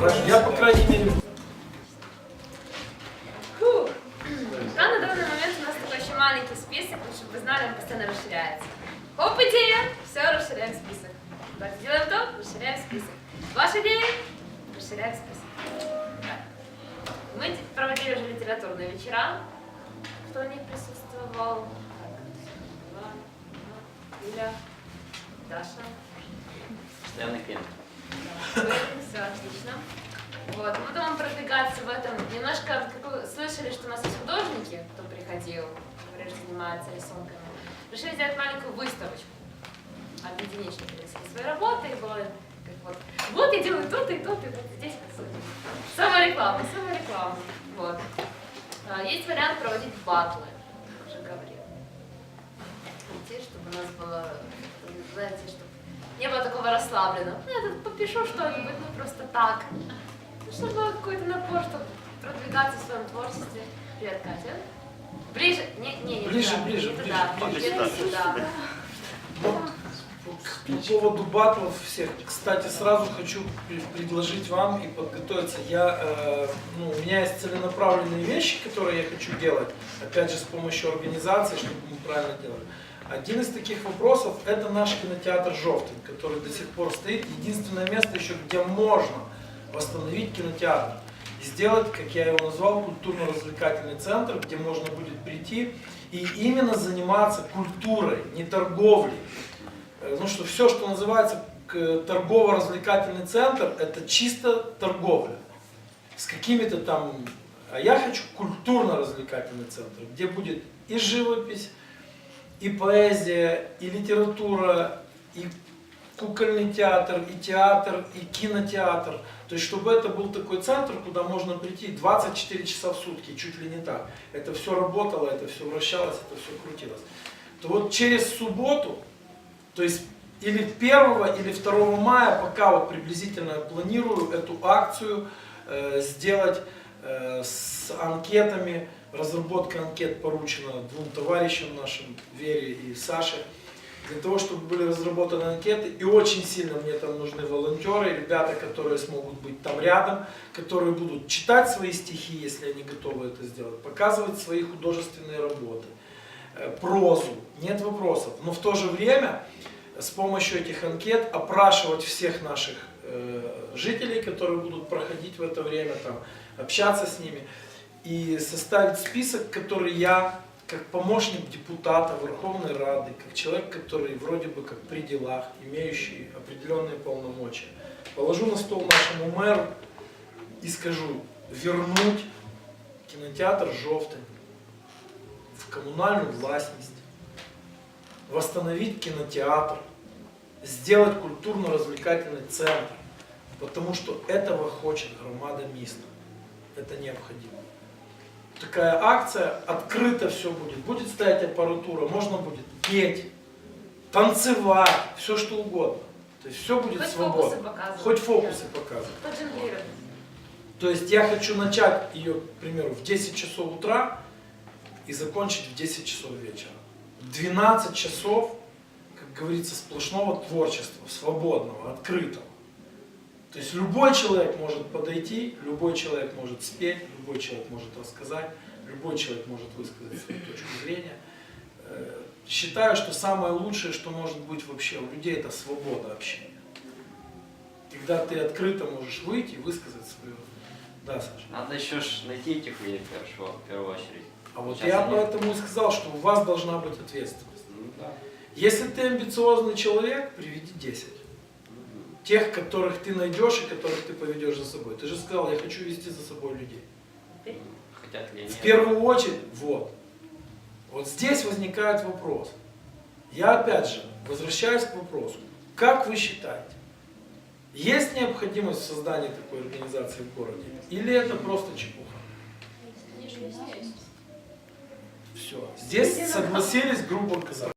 Я, по крайней мере... Фух. На данный момент у нас такой еще маленький список, чтобы вы знали, он постоянно расширяется. Оп, идея! Все, расширяем список. Давайте делаем то, расширяем список. Ваша идея? Расширяем список. Так. Мы проводили уже литературные вечера. Кто не присутствовал? Иля, Даша. Постоянный клиент. Все отлично. Вот. Мы будем продвигаться в этом. Немножко, как вы слышали, что у нас есть художники, кто приходил, что занимается рисунками. Решили сделать маленькую выставочку. Объединить, свои работы. И было как вот, вот я делаю то-то и то-то, и вот здесь рисую. Самореклама, самореклама. Вот. А, Есть вариант проводить батлы, уже говорила. Идти, чтобы у нас было, знаете, чтобы не было такого расслабленного. Ну, я тут попишу что-нибудь, ну просто так. Ну, чтобы был какой-то напор, чтобы продвигаться в своем творчестве. Привет, Катя. Ближе, не, не, не Ближе, туда, ближе, не ближе, туда, ближе. не сюда. Вот по поводу батлов всех, кстати, сразу хочу пре- предложить вам и подготовиться. Я, э, ну, у меня есть целенаправленные вещи, которые я хочу делать, опять же, с помощью организации, чтобы мы правильно делали. Один из таких вопросов – это наш кинотеатр «Жовтень», который до сих пор стоит. Единственное место еще, где можно восстановить кинотеатр. И сделать, как я его назвал, культурно-развлекательный центр, где можно будет прийти и именно заниматься культурой, не торговлей. Э, Ну что все, что называется торгово-развлекательный центр, это чисто торговля. С какими-то там... А я хочу культурно-развлекательный центр, где будет и живопись, и поэзия, и литература, и кукольный театр, и театр, и кинотеатр. То есть, чтобы это был такой центр, куда можно прийти 24 часа в сутки, чуть ли не так. Это все работало, это все вращалось, это все крутилось. То вот через субботу, то есть или 1 или 2 мая, пока вот приблизительно планирую эту акцию э, сделать э, с анкетами. Разработка анкет поручена двум товарищам нашим, Вере и Саше. Для того, чтобы были разработаны анкеты, и очень сильно мне там нужны волонтеры, ребята, которые смогут быть там рядом, которые будут читать свои стихи, если они готовы это сделать, показывать свои художественные работы, э, прозу, нет вопросов. Но в то же время с помощью этих анкет опрашивать всех наших э, жителей, которые будут проходить в это время, там, общаться с ними, и составить список, который я, как помощник депутата Верховной Рады, как человек, который вроде бы как при делах, имеющий определенные полномочия, положу на стол нашему мэру и скажу, вернуть кинотеатр «Жовтень» в коммунальную властность, восстановить кинотеатр, сделать культурно-развлекательный центр, потому что этого хочет громада міста. Это необходимо. Такая акция, открыто все будет. Будет стоять аппаратура, можно будет петь, танцевать, все что угодно. То есть все будет Хоть свободно. фокусы показывать. Хоть фокусы показывать. Поджонглировать. То есть я хочу начать ее, к примеру, в 10 часов утра и закончить в 10 часов вечера. 12 часов, как говорится, сплошного творчества, свободного, открытого. То есть любой человек может подойти, любой человек может спеть, любой человек может рассказать, любой человек может высказать свою точку зрения. Э, Считаю, что самое лучшее, что может быть вообще у людей, это свобода общения. Когда ты открыто можешь выйти и высказать свое. Да, Саша. Надо еще ж найти этих людей в первую, в первую очередь. А вот Сейчас я они- поэтому и сказал, что у вас должна быть ответственность. Ну да. Если ты амбициозный человек, приведи 10. Тех, которых ты найдешь и которых ты поведешь за собой. Ты же сказал, я хочу вести за собой людей. Хотят ли они. В первую очередь, вот. Вот здесь возникает вопрос. Я опять же возвращаюсь к вопросу. Как вы считаете, есть необходимость в создании такой организации в городе? Или это просто чепуха? Все. Здесь согласились, грубо говоря.